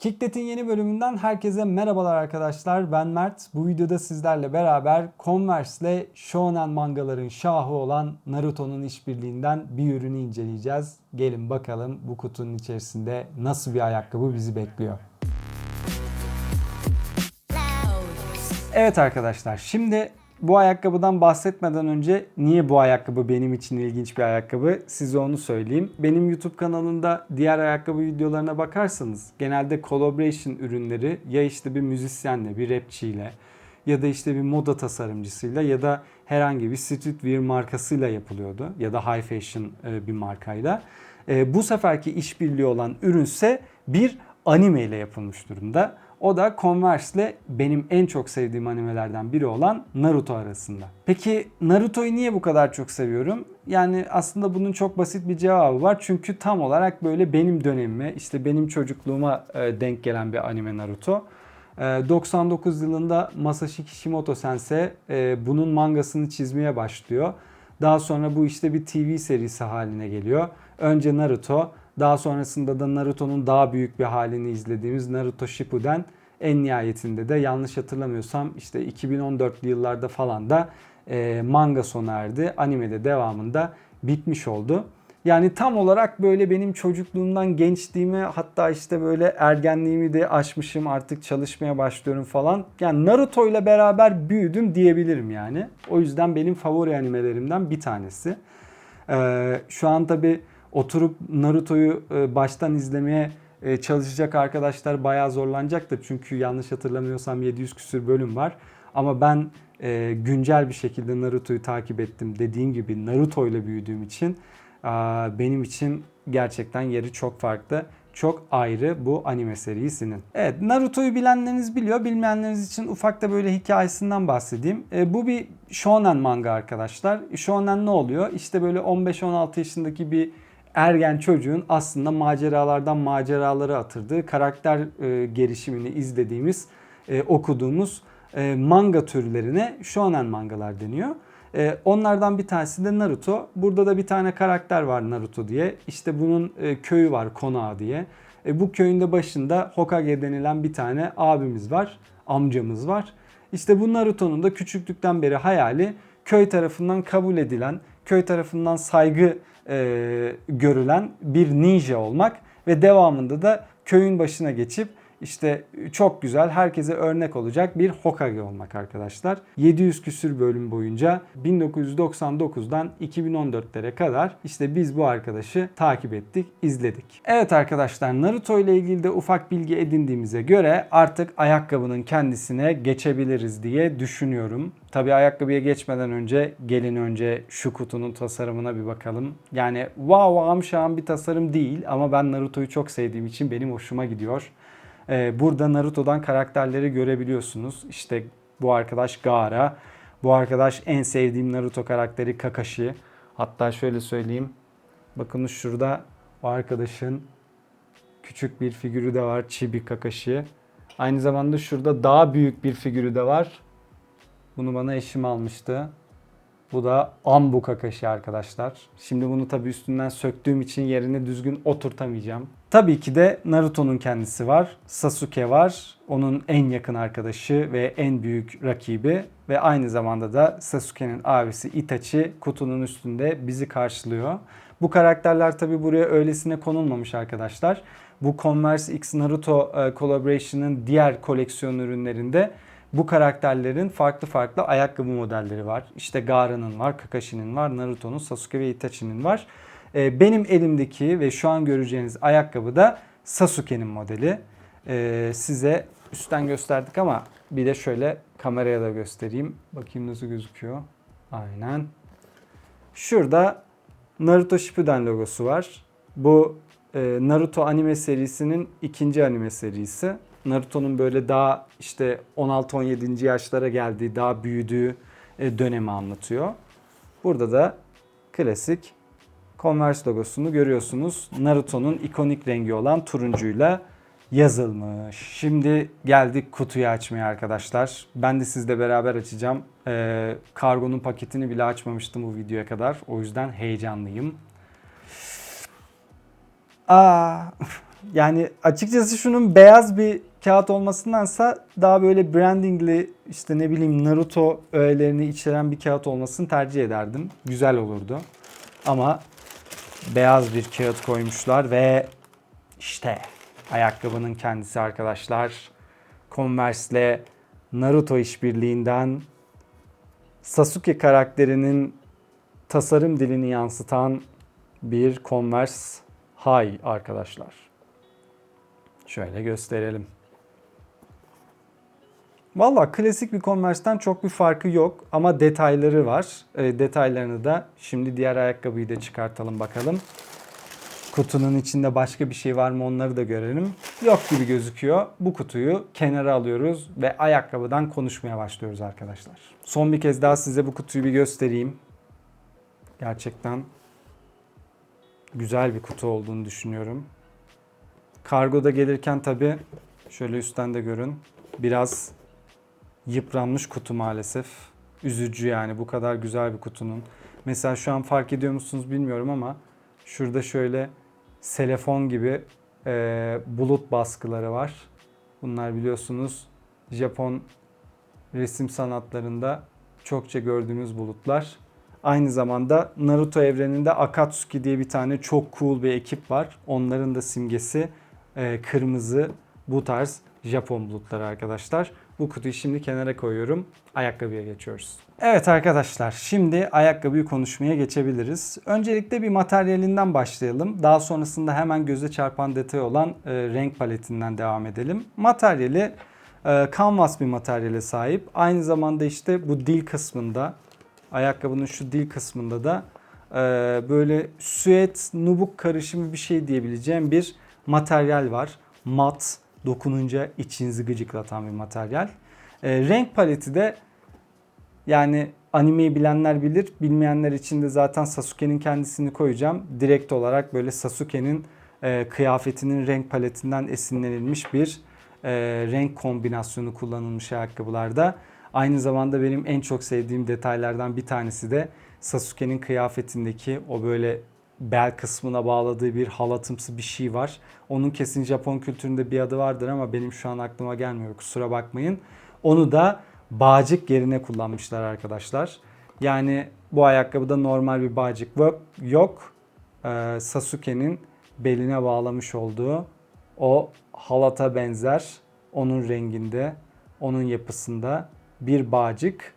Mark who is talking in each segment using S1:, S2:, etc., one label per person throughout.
S1: Kicklet'in yeni bölümünden herkese merhabalar arkadaşlar. Ben Mert. Bu videoda sizlerle beraber Converse ile Shonen mangaların şahı olan Naruto'nun işbirliğinden bir ürünü inceleyeceğiz. Gelin bakalım bu kutunun içerisinde nasıl bir ayakkabı bizi bekliyor. Evet arkadaşlar şimdi bu ayakkabıdan bahsetmeden önce niye bu ayakkabı benim için ilginç bir ayakkabı size onu söyleyeyim. Benim YouTube kanalında diğer ayakkabı videolarına bakarsanız genelde collaboration ürünleri ya işte bir müzisyenle bir rapçiyle ya da işte bir moda tasarımcısıyla ya da herhangi bir streetwear markasıyla yapılıyordu ya da high fashion e, bir markayla. E, Bu seferki işbirliği olan ürünse bir anime ile yapılmış durumda. O da Converse ile benim en çok sevdiğim animelerden biri olan Naruto arasında. Peki Naruto'yu niye bu kadar çok seviyorum? Yani aslında bunun çok basit bir cevabı var. Çünkü tam olarak böyle benim dönemime, işte benim çocukluğuma e, denk gelen bir anime Naruto. E, 99 yılında Masashi Kishimoto Sensei e, bunun mangasını çizmeye başlıyor. Daha sonra bu işte bir TV serisi haline geliyor. Önce Naruto, daha sonrasında da Naruto'nun daha büyük bir halini izlediğimiz Naruto Shippuden en nihayetinde de yanlış hatırlamıyorsam işte 2014'lü yıllarda falan da e, manga sona erdi. Animede devamında bitmiş oldu. Yani tam olarak böyle benim çocukluğumdan gençliğime hatta işte böyle ergenliğimi de aşmışım artık çalışmaya başlıyorum falan. Yani Naruto ile beraber büyüdüm diyebilirim yani. O yüzden benim favori animelerimden bir tanesi. Ee, şu an tabi oturup Naruto'yu e, baştan izlemeye e, çalışacak arkadaşlar bayağı zorlanacaktır. Çünkü yanlış hatırlamıyorsam 700 küsür bölüm var. Ama ben e, güncel bir şekilde Naruto'yu takip ettim. Dediğim gibi Naruto ile büyüdüğüm için benim için gerçekten yeri çok farklı. Çok ayrı bu anime serisinin. Evet Naruto'yu bilenleriniz biliyor. Bilmeyenleriniz için ufak da böyle hikayesinden bahsedeyim. E, bu bir shonen manga arkadaşlar. Shonen ne oluyor? İşte böyle 15-16 yaşındaki bir ergen çocuğun aslında maceralardan maceralara atırdığı karakter e, gelişimini izlediğimiz, e, okuduğumuz e, manga türlerine shonen mangalar deniyor. E, onlardan bir tanesi de Naruto. Burada da bir tane karakter var Naruto diye. İşte bunun e, köyü var Konoha diye. E, bu köyün de başında Hokage denilen bir tane abimiz var, amcamız var. İşte bu Naruto'nun da küçüklükten beri hayali köy tarafından kabul edilen, köy tarafından saygı e, görülen bir ninja olmak ve devamında da köyün başına geçip işte çok güzel herkese örnek olacak bir Hokage olmak arkadaşlar. 700 küsür bölüm boyunca 1999'dan 2014'lere kadar işte biz bu arkadaşı takip ettik, izledik. Evet arkadaşlar Naruto ile ilgili de ufak bilgi edindiğimize göre artık ayakkabının kendisine geçebiliriz diye düşünüyorum. Tabii ayakkabıya geçmeden önce gelin önce şu kutunun tasarımına bir bakalım. Yani wow amşan bir tasarım değil ama ben Naruto'yu çok sevdiğim için benim hoşuma gidiyor. Ee, burada Naruto'dan karakterleri görebiliyorsunuz. İşte bu arkadaş Gaara. Bu arkadaş en sevdiğim Naruto karakteri Kakashi. Hatta şöyle söyleyeyim. Bakın şurada o arkadaşın küçük bir figürü de var. Chibi Kakashi. Aynı zamanda şurada daha büyük bir figürü de var. Bunu bana eşim almıştı. Bu da Ambu Kakashi arkadaşlar. Şimdi bunu tabi üstünden söktüğüm için yerine düzgün oturtamayacağım. Tabii ki de Naruto'nun kendisi var. Sasuke var. Onun en yakın arkadaşı ve en büyük rakibi. Ve aynı zamanda da Sasuke'nin abisi Itachi kutunun üstünde bizi karşılıyor. Bu karakterler tabi buraya öylesine konulmamış arkadaşlar. Bu Converse X Naruto e, Collaboration'ın diğer koleksiyon ürünlerinde bu karakterlerin farklı farklı ayakkabı modelleri var. İşte Gaara'nın var, Kakashi'nin var, Naruto'nun, Sasuke ve Itachi'nin var. Ee, benim elimdeki ve şu an göreceğiniz ayakkabı da Sasuke'nin modeli. Ee, size üstten gösterdik ama bir de şöyle kameraya da göstereyim. Bakayım nasıl gözüküyor. Aynen. Şurada Naruto Shippuden logosu var. Bu e, Naruto anime serisinin ikinci anime serisi. Naruto'nun böyle daha işte 16-17. yaşlara geldiği, daha büyüdüğü e, dönemi anlatıyor. Burada da klasik Converse logosunu görüyorsunuz. Naruto'nun ikonik rengi olan turuncuyla yazılmış. Şimdi geldik kutuyu açmaya arkadaşlar. Ben de sizle beraber açacağım. Ee, kargonun paketini bile açmamıştım bu videoya kadar. O yüzden heyecanlıyım. Aa, Yani açıkçası şunun beyaz bir kağıt olmasındansa daha böyle brandingli işte ne bileyim Naruto öğelerini içeren bir kağıt olmasını tercih ederdim. Güzel olurdu. Ama beyaz bir kağıt koymuşlar ve işte ayakkabının kendisi arkadaşlar. Converse'le Naruto işbirliğinden Sasuke karakterinin tasarım dilini yansıtan bir Converse High arkadaşlar. Şöyle gösterelim. Valla klasik bir Converse'ten çok bir farkı yok ama detayları var. E, detaylarını da şimdi diğer ayakkabıyı da çıkartalım bakalım. Kutunun içinde başka bir şey var mı onları da görelim. Yok gibi gözüküyor. Bu kutuyu kenara alıyoruz ve ayakkabıdan konuşmaya başlıyoruz arkadaşlar. Son bir kez daha size bu kutuyu bir göstereyim. Gerçekten güzel bir kutu olduğunu düşünüyorum. Kargoda gelirken tabi şöyle üstten de görün. Biraz yıpranmış kutu maalesef. Üzücü yani bu kadar güzel bir kutunun. Mesela şu an fark ediyor musunuz bilmiyorum ama şurada şöyle selefon gibi e, bulut baskıları var. Bunlar biliyorsunuz Japon resim sanatlarında çokça gördüğümüz bulutlar. Aynı zamanda Naruto evreninde Akatsuki diye bir tane çok cool bir ekip var. Onların da simgesi e, kırmızı bu tarz Japon bulutları arkadaşlar. Bu kutuyu şimdi kenara koyuyorum. Ayakkabıya geçiyoruz. Evet arkadaşlar şimdi ayakkabıyı konuşmaya geçebiliriz. Öncelikle bir materyalinden başlayalım. Daha sonrasında hemen göze çarpan detay olan e, renk paletinden devam edelim. Materyali e, canvas bir materyale sahip. Aynı zamanda işte bu dil kısmında ayakkabının şu dil kısmında da e, böyle süet nubuk karışımı bir şey diyebileceğim bir materyal var. Mat, dokununca içinizi gıcıklatan bir materyal. E, renk paleti de yani animeyi bilenler bilir, bilmeyenler için de zaten Sasuke'nin kendisini koyacağım. Direkt olarak böyle Sasuke'nin e, kıyafetinin renk paletinden esinlenilmiş bir e, renk kombinasyonu kullanılmış ayakkabılarda. Aynı zamanda benim en çok sevdiğim detaylardan bir tanesi de Sasuke'nin kıyafetindeki o böyle bel kısmına bağladığı bir halatımsı bir şey var. Onun kesin Japon kültüründe bir adı vardır ama benim şu an aklıma gelmiyor kusura bakmayın. Onu da bağcık yerine kullanmışlar arkadaşlar. Yani bu ayakkabıda normal bir bağcık yok. Ee, Sasuke'nin beline bağlamış olduğu o halata benzer onun renginde, onun yapısında bir bağcık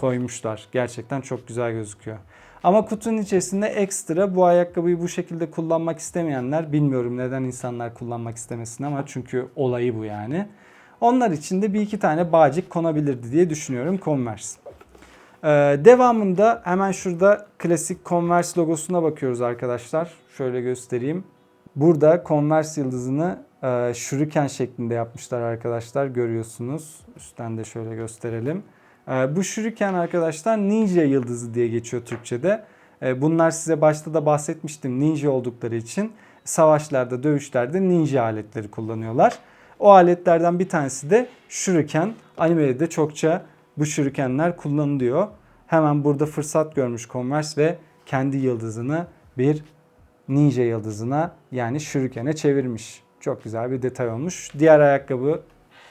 S1: koymuşlar. Gerçekten çok güzel gözüküyor. Ama kutunun içerisinde ekstra bu ayakkabıyı bu şekilde kullanmak istemeyenler bilmiyorum neden insanlar kullanmak istemesin ama çünkü olayı bu yani. Onlar için de bir iki tane bağcık konabilirdi diye düşünüyorum Converse. Ee, devamında hemen şurada klasik Converse logosuna bakıyoruz arkadaşlar. Şöyle göstereyim. Burada Converse yıldızını e, şuriken şeklinde yapmışlar arkadaşlar görüyorsunuz. Üstten de şöyle gösterelim. E, bu şuriken arkadaşlar ninja yıldızı diye geçiyor Türkçe'de. E, bunlar size başta da bahsetmiştim ninja oldukları için savaşlarda, dövüşlerde ninja aletleri kullanıyorlar. O aletlerden bir tanesi de şuriken. Animede de çokça bu şurikenler kullanılıyor. Hemen burada fırsat görmüş Converse ve kendi yıldızını bir ninja yıldızına yani şurikene çevirmiş. Çok güzel bir detay olmuş. Diğer ayakkabı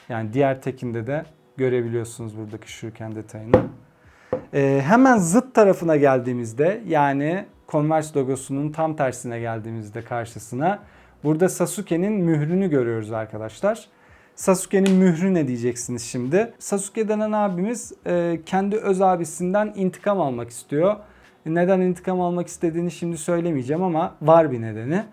S1: yani diğer tekinde de görebiliyorsunuz buradaki şuriken detayını. Ee, hemen zıt tarafına geldiğimizde yani Converse logosunun tam tersine geldiğimizde karşısına burada Sasuke'nin mührünü görüyoruz arkadaşlar. Sasuke'nin mührü ne diyeceksiniz şimdi? Sasuke denen abimiz e, kendi öz abisinden intikam almak istiyor. Neden intikam almak istediğini şimdi söylemeyeceğim ama var bir nedeni.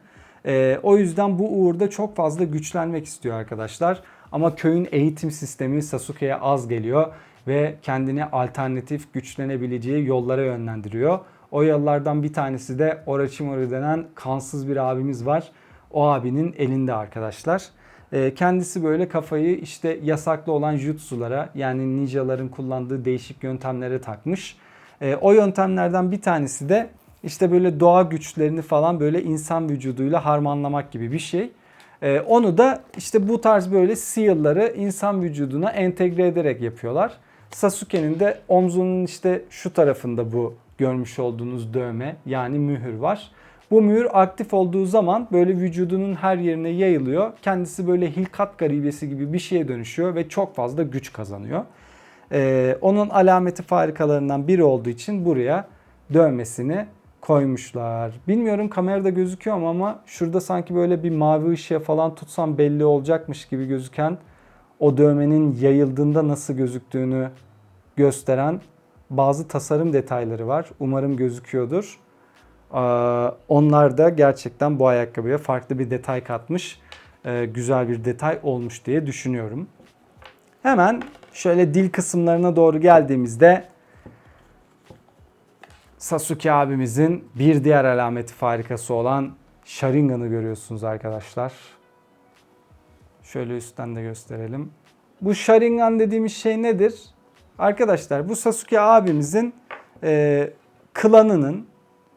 S1: E, o yüzden bu uğurda çok fazla güçlenmek istiyor arkadaşlar. Ama köyün eğitim sistemi Sasuke'ye az geliyor ve kendini alternatif güçlenebileceği yollara yönlendiriyor. O yollardan bir tanesi de Orochimaru denen kansız bir abimiz var. O abinin elinde arkadaşlar. Ee, kendisi böyle kafayı işte yasaklı olan jutsulara yani ninjaların kullandığı değişik yöntemlere takmış. Ee, o yöntemlerden bir tanesi de işte böyle doğa güçlerini falan böyle insan vücuduyla harmanlamak gibi bir şey. Ee, onu da işte bu tarz böyle seal'ları insan vücuduna entegre ederek yapıyorlar. Sasuke'nin de omzunun işte şu tarafında bu görmüş olduğunuz dövme yani mühür var. Bu mühür aktif olduğu zaman böyle vücudunun her yerine yayılıyor. Kendisi böyle hilkat garibesi gibi bir şeye dönüşüyor ve çok fazla güç kazanıyor. Ee, onun alameti farikalarından biri olduğu için buraya dövmesini koymuşlar. Bilmiyorum kamerada gözüküyor mu ama şurada sanki böyle bir mavi ışığa falan tutsam belli olacakmış gibi gözüken o dövmenin yayıldığında nasıl gözüktüğünü gösteren bazı tasarım detayları var. Umarım gözüküyordur. Onlar da gerçekten bu ayakkabıya farklı bir detay katmış. Ee, Güzel bir detay olmuş diye düşünüyorum. Hemen şöyle dil kısımlarına doğru geldiğimizde Sasuke abimizin bir diğer alameti farikası olan Sharingan'ı görüyorsunuz arkadaşlar. Şöyle üstten de gösterelim. Bu Sharingan dediğimiz şey nedir? Arkadaşlar bu Sasuke abimizin e, klanının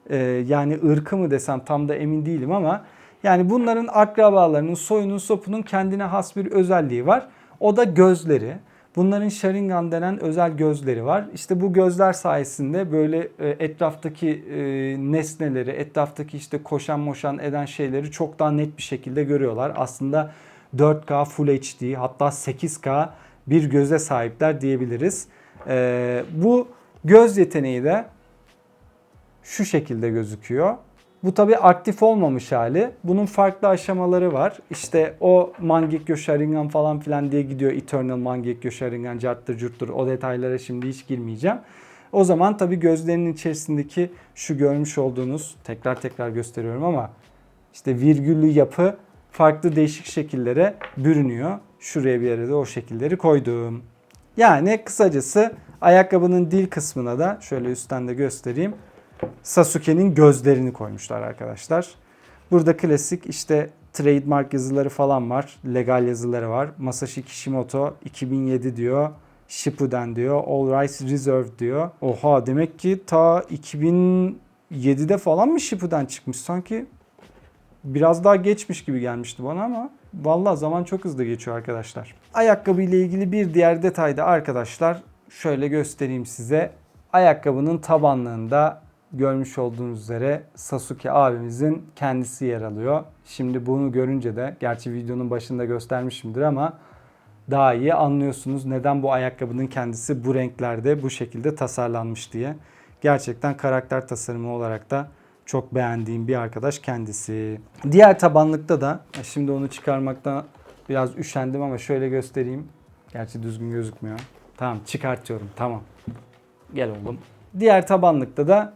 S1: e, yani ırkı mı desem tam da emin değilim ama yani bunların akrabalarının soyunun sopunun kendine has bir özelliği var. O da gözleri. Bunların Sharingan denen özel gözleri var. İşte bu gözler sayesinde böyle e, etraftaki e, nesneleri, etraftaki işte koşan moşan eden şeyleri çok daha net bir şekilde görüyorlar. Aslında 4K Full HD hatta 8K bir göze sahipler diyebiliriz. E, bu göz yeteneği de şu şekilde gözüküyor. Bu tabi aktif olmamış hali. Bunun farklı aşamaları var. İşte o Mangekyo Sharingan falan filan diye gidiyor. Eternal Mangekyo Sharingan, carttır curttur. O detaylara şimdi hiç girmeyeceğim. O zaman tabi gözlerinin içerisindeki şu görmüş olduğunuz tekrar tekrar gösteriyorum ama işte virgüllü yapı farklı değişik şekillere bürünüyor. Şuraya bir yere de o şekilleri koydum. Yani kısacası ayakkabının dil kısmına da şöyle üstten de göstereyim. Sasuke'nin gözlerini koymuşlar arkadaşlar. Burada klasik işte trademark yazıları falan var. Legal yazıları var. Masashi Kishimoto 2007 diyor. Shippuden diyor. All Rights Reserved diyor. Oha demek ki ta 2007'de falan mı Shippuden çıkmış? Sanki biraz daha geçmiş gibi gelmişti bana ama vallahi zaman çok hızlı geçiyor arkadaşlar. Ayakkabı ile ilgili bir diğer detayda arkadaşlar şöyle göstereyim size. Ayakkabının tabanlığında görmüş olduğunuz üzere Sasuke abimizin kendisi yer alıyor. Şimdi bunu görünce de gerçi videonun başında göstermişimdir ama daha iyi anlıyorsunuz neden bu ayakkabının kendisi bu renklerde bu şekilde tasarlanmış diye. Gerçekten karakter tasarımı olarak da çok beğendiğim bir arkadaş kendisi. Diğer tabanlıkta da şimdi onu çıkarmakta biraz üşendim ama şöyle göstereyim. Gerçi düzgün gözükmüyor. Tamam çıkartıyorum tamam. Gel oğlum. Diğer tabanlıkta da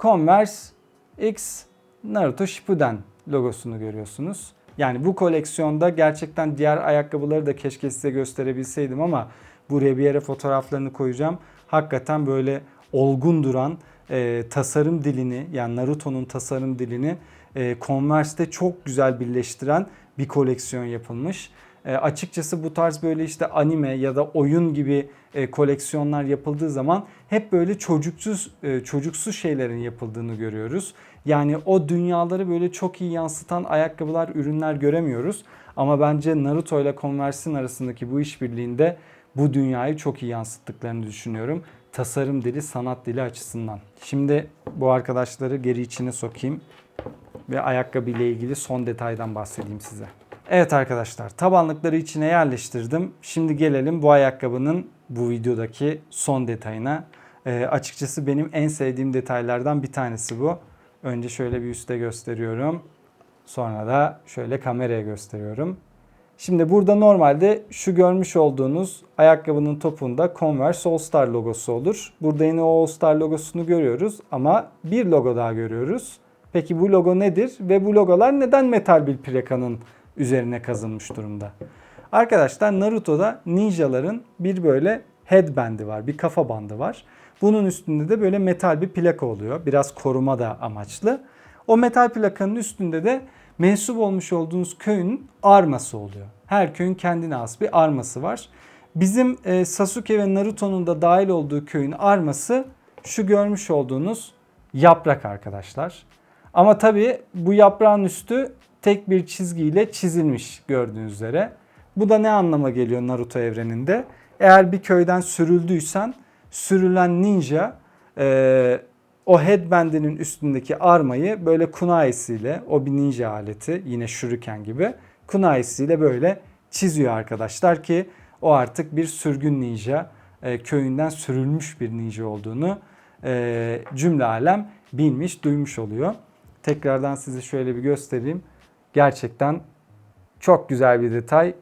S1: Converse X Naruto Shippuden logosunu görüyorsunuz. Yani bu koleksiyonda gerçekten diğer ayakkabıları da keşke size gösterebilseydim ama buraya bir yere fotoğraflarını koyacağım. Hakikaten böyle olgun duran e, tasarım dilini yani Naruto'nun tasarım dilini e, Converse'te çok güzel birleştiren bir koleksiyon yapılmış. E, açıkçası bu tarz böyle işte anime ya da oyun gibi e, koleksiyonlar yapıldığı zaman hep böyle çocuksuz e, çocuksuz şeylerin yapıldığını görüyoruz. Yani o dünyaları böyle çok iyi yansıtan ayakkabılar, ürünler göremiyoruz. Ama bence Naruto ile Converse'in arasındaki bu işbirliğinde bu dünyayı çok iyi yansıttıklarını düşünüyorum. Tasarım dili, sanat dili açısından. Şimdi bu arkadaşları geri içine sokayım ve ayakkabı ile ilgili son detaydan bahsedeyim size. Evet arkadaşlar tabanlıkları içine yerleştirdim. Şimdi gelelim bu ayakkabının bu videodaki son detayına. E, açıkçası benim en sevdiğim detaylardan bir tanesi bu. Önce şöyle bir üstte gösteriyorum. Sonra da şöyle kameraya gösteriyorum. Şimdi burada normalde şu görmüş olduğunuz ayakkabının topunda Converse All Star logosu olur. Burada yine o All Star logosunu görüyoruz ama bir logo daha görüyoruz. Peki bu logo nedir ve bu logolar neden metal bir plakanın üzerine kazınmış durumda? Arkadaşlar Naruto'da ninjaların bir böyle headband'i var, bir kafa bandı var. Bunun üstünde de böyle metal bir plaka oluyor. Biraz koruma da amaçlı. O metal plakanın üstünde de mensup olmuş olduğunuz köyün arması oluyor. Her köyün kendine has bir arması var. Bizim e, Sasuke ve Naruto'nun da dahil olduğu köyün arması şu görmüş olduğunuz yaprak arkadaşlar. Ama tabii bu yaprağın üstü tek bir çizgiyle çizilmiş gördüğünüz üzere. Bu da ne anlama geliyor Naruto evreninde? Eğer bir köyden sürüldüysen sürülen ninja e, o headbandinin üstündeki armayı böyle kunayesiyle o bir ninja aleti yine shuriken gibi kunayesiyle böyle çiziyor arkadaşlar ki o artık bir sürgün ninja e, köyünden sürülmüş bir ninja olduğunu e, cümle alem bilmiş duymuş oluyor. Tekrardan size şöyle bir göstereyim. Gerçekten çok güzel bir detay.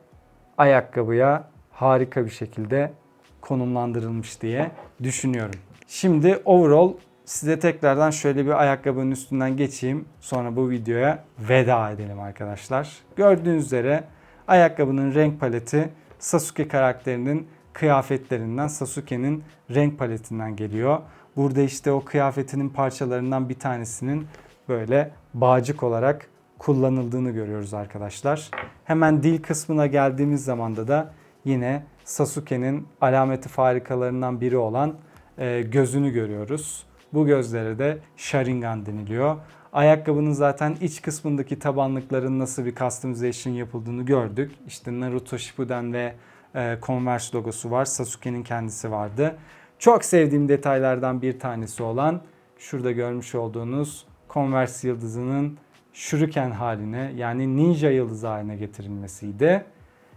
S1: Ayakkabıya harika bir şekilde konumlandırılmış diye düşünüyorum. Şimdi overall size tekrardan şöyle bir ayakkabının üstünden geçeyim. Sonra bu videoya veda edelim arkadaşlar. Gördüğünüz üzere ayakkabının renk paleti Sasuke karakterinin kıyafetlerinden, Sasuke'nin renk paletinden geliyor. Burada işte o kıyafetinin parçalarından bir tanesinin böyle bağcık olarak kullanıldığını görüyoruz arkadaşlar. Hemen dil kısmına geldiğimiz zaman da da yine Sasuke'nin alameti farikalarından biri olan e, gözünü görüyoruz. Bu gözlere de Sharingan deniliyor. Ayakkabının zaten iç kısmındaki tabanlıkların nasıl bir customization yapıldığını gördük. İşte Naruto Shippuden ve e, Converse logosu var. Sasuke'nin kendisi vardı. Çok sevdiğim detaylardan bir tanesi olan şurada görmüş olduğunuz Converse yıldızının shuriken haline yani ninja yıldızı haline getirilmesiydi.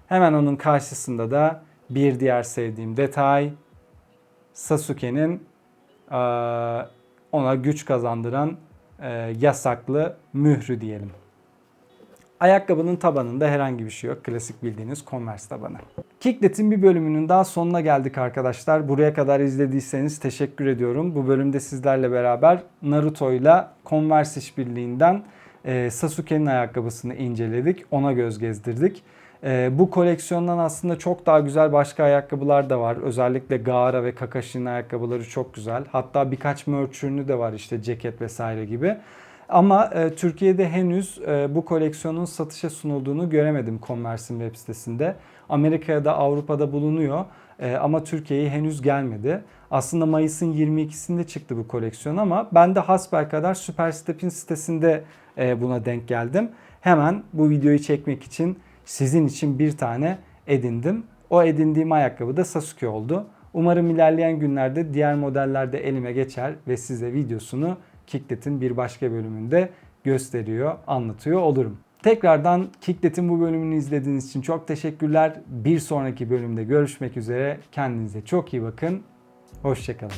S1: Hemen onun karşısında da bir diğer sevdiğim detay Sasuke'nin ona güç kazandıran yasaklı mührü diyelim. Ayakkabının tabanında herhangi bir şey yok. Klasik bildiğiniz Converse tabanı. Kicklet'in bir bölümünün daha sonuna geldik arkadaşlar. Buraya kadar izlediyseniz teşekkür ediyorum. Bu bölümde sizlerle beraber Naruto ile Converse işbirliğinden e, Sasuke'nin ayakkabısını inceledik. Ona göz gezdirdik. E, bu koleksiyondan aslında çok daha güzel başka ayakkabılar da var. Özellikle Gaara ve Kakashi'nin ayakkabıları çok güzel. Hatta birkaç merch ürünü de var işte ceket vesaire gibi. Ama e, Türkiye'de henüz e, bu koleksiyonun satışa sunulduğunu göremedim Converse'in web sitesinde. Amerika'da, Avrupa'da bulunuyor e, ama Türkiye'ye henüz gelmedi. Aslında Mayıs'ın 22'sinde çıktı bu koleksiyon ama ben de hasbelkader Superstep'in sitesinde e, buna denk geldim. Hemen bu videoyu çekmek için sizin için bir tane edindim. O edindiğim ayakkabı da Sasuke oldu. Umarım ilerleyen günlerde diğer modeller de elime geçer ve size videosunu Kicklet'in bir başka bölümünde gösteriyor, anlatıyor olurum. Tekrardan Kicklet'in bu bölümünü izlediğiniz için çok teşekkürler. Bir sonraki bölümde görüşmek üzere. Kendinize çok iyi bakın. Hoşçakalın.